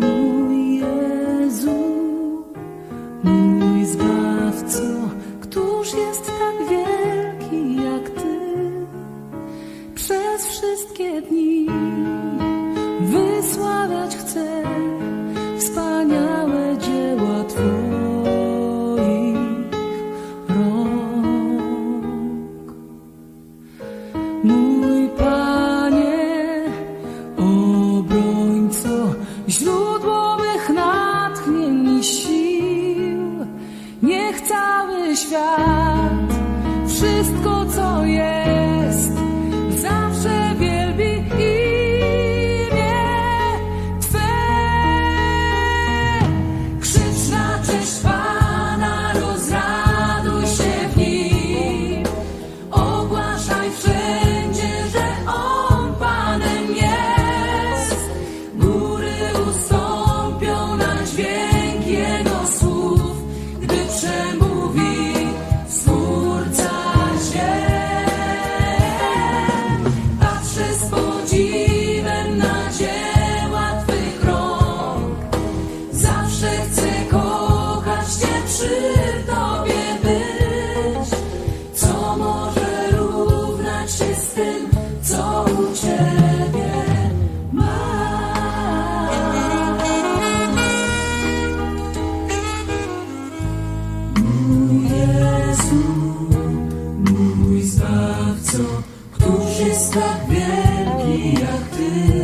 Mój Jezu, mój Zbawco, któż jest tak wielki jak Ty? Przez wszystkie dni cały świat, wszystko co jest. Mira-te.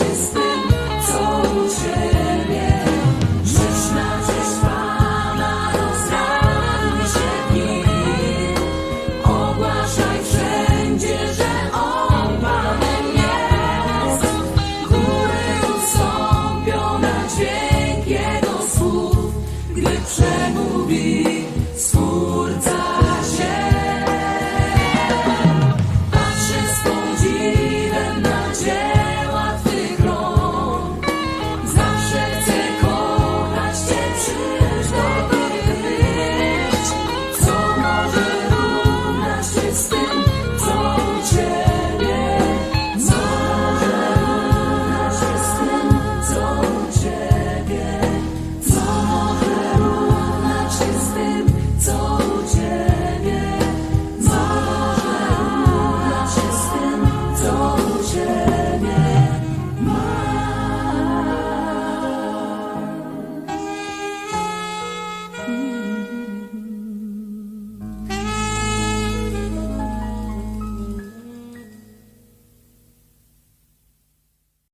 Ashes.